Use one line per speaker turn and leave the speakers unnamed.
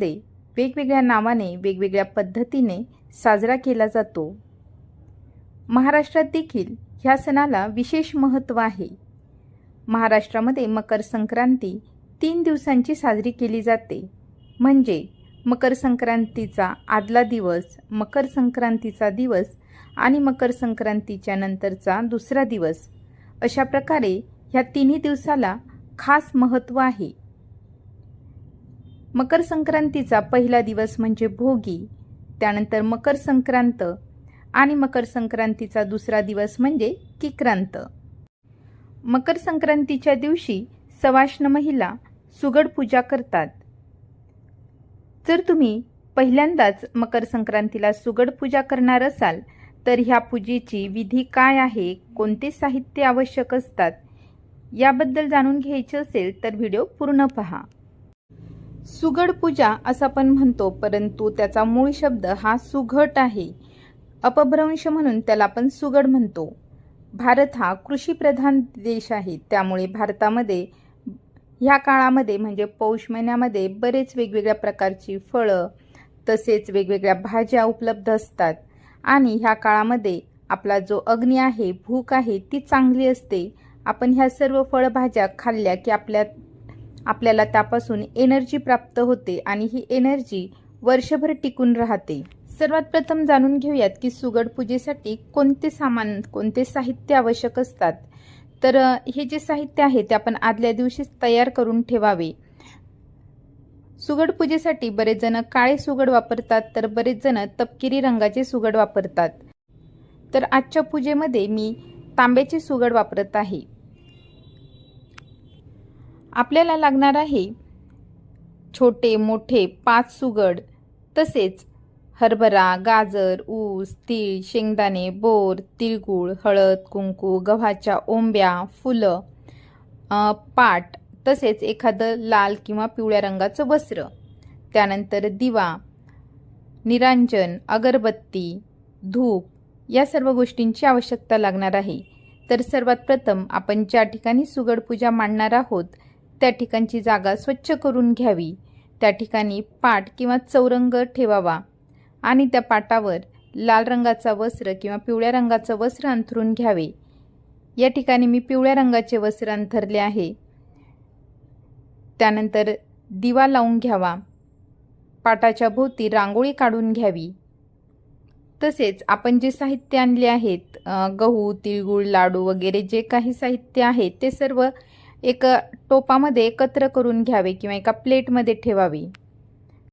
ते वेगवेगळ्या नावाने वेगवेगळ्या पद्धतीने साजरा केला जातो. महाराष्ट्रात देखील ह्या सणाला विशेष महत्त्व आहे. महाराष्ट्रामध्ये मकर संक्रांती तीन दिवसांची साजरी केली जाते. म्हणजे मकर संक्रांतीचा आदला दिवस मकर संक्रांतीचा दिवस आणि मकर संक्रांतीच्या नंतरचा दुसरा दिवस अशा प्रकारे ह्या तिन्ही दिवसाला खास महत्त्व आहे. मकर संक्रांतीचा पहिला दिवस म्हणजे भोगी त्यानंतर मकर संक्रांत आणि मकर संक्रांतीचा दुसरा दिवस म्हणजे किक्रांत. मकर संक्रांतीच्या दिवशी सवाष्ण महिला सुगड पूजा करतात. जर तुम्ही पहिल्यांदाच मकर संक्रांतीला सुगड पूजा करणार असाल तर ह्या पूजेची विधी काय आहे कोणते साहित्य आवश्यक असतात याबद्दल जाणून घ्यायचे असेल तर व्हिडिओ पूर्ण पहा. सुगड पूजा असं आपण म्हणतो परंतु त्याचा मूळ शब्द हा सुघट आहे. अपभ्रंश म्हणून त्याला आपण सुगड म्हणतो. भारत हा कृषीप्रधान देश आहे त्यामुळे भारतामध्ये ह्या काळामध्ये म्हणजे पौष महिन्यामध्ये बरेच वेगवेगळ्या प्रकारची फळं तसेच वेगवेगळ्या भाज्या उपलब्ध असतात. आणि ह्या काळामध्ये आपला जो अग्नी आहे भूक आहे ती चांगली असते. आपण ह्या सर्व फळभाज्या खाल्ल्या की आपल्या आपल्याला त्यापासून एनर्जी प्राप्त होते आणि ही एनर्जी वर्षभर टिकून राहते. सर्वात प्रथम जाणून घेऊयात की सुगड पूजेसाठी कोणते सामान कोणते साहित्य आवश्यक असतात? तर हे जे साहित्य आहे ते आपण आदल्या दिवशीच तयार करून ठेवावे. सुगड पूजेसाठी बरेच जण काळे सुगड वापरतात तर बरेच जण तपकिरी रंगाचे सुगड वापरतात. तर आजच्या पूजेमध्ये मी तांब्याचे सुगड वापरत आहे. आपल्याला लागणार आहे. छोटे मोठे पाच सुगड तसेच हरभरा गाजर ऊस तीळ शेंगदाणे बोर तिळगूळ हळद कुंकू गव्हाच्या ओंब्या फुलं पाट तसेच एखादं लाल किंवा पिवळ्या रंगाचं वस्त्र. त्यानंतर दिवा निरांजन अगरबत्ती धूप या सर्व गोष्टींची आवश्यकता लागणार आहे. तर सर्वात प्रथम आपण ज्या ठिकाणी सुगड पूजा मांडणार आहोत त्या ठिकाणची जागा स्वच्छ करून घ्यावी. त्या ठिकाणी पाट किंवा चौरंग ठेवावा आणि त्या पाटावर लाल रंगाचा वस्त्र किंवा पिवळ्या रंगाचं वस्त्र अंथरून घ्यावे. या ठिकाणी मी पिवळ्या रंगाचे वस्त्र अंथरले आहे. त्यानंतर दिवा लावून घ्यावा. पाटाच्या भोवती रांगोळी काढून घ्यावी. तसेच आपण जे साहित्य आणले आहेत गहू तिळगुळ लाडू वगैरे जे काही साहित्य आहे ते सर्व एक टोपामध्ये एकत्र करून घ्यावे किंवा एका प्लेटमध्ये ठेवावी.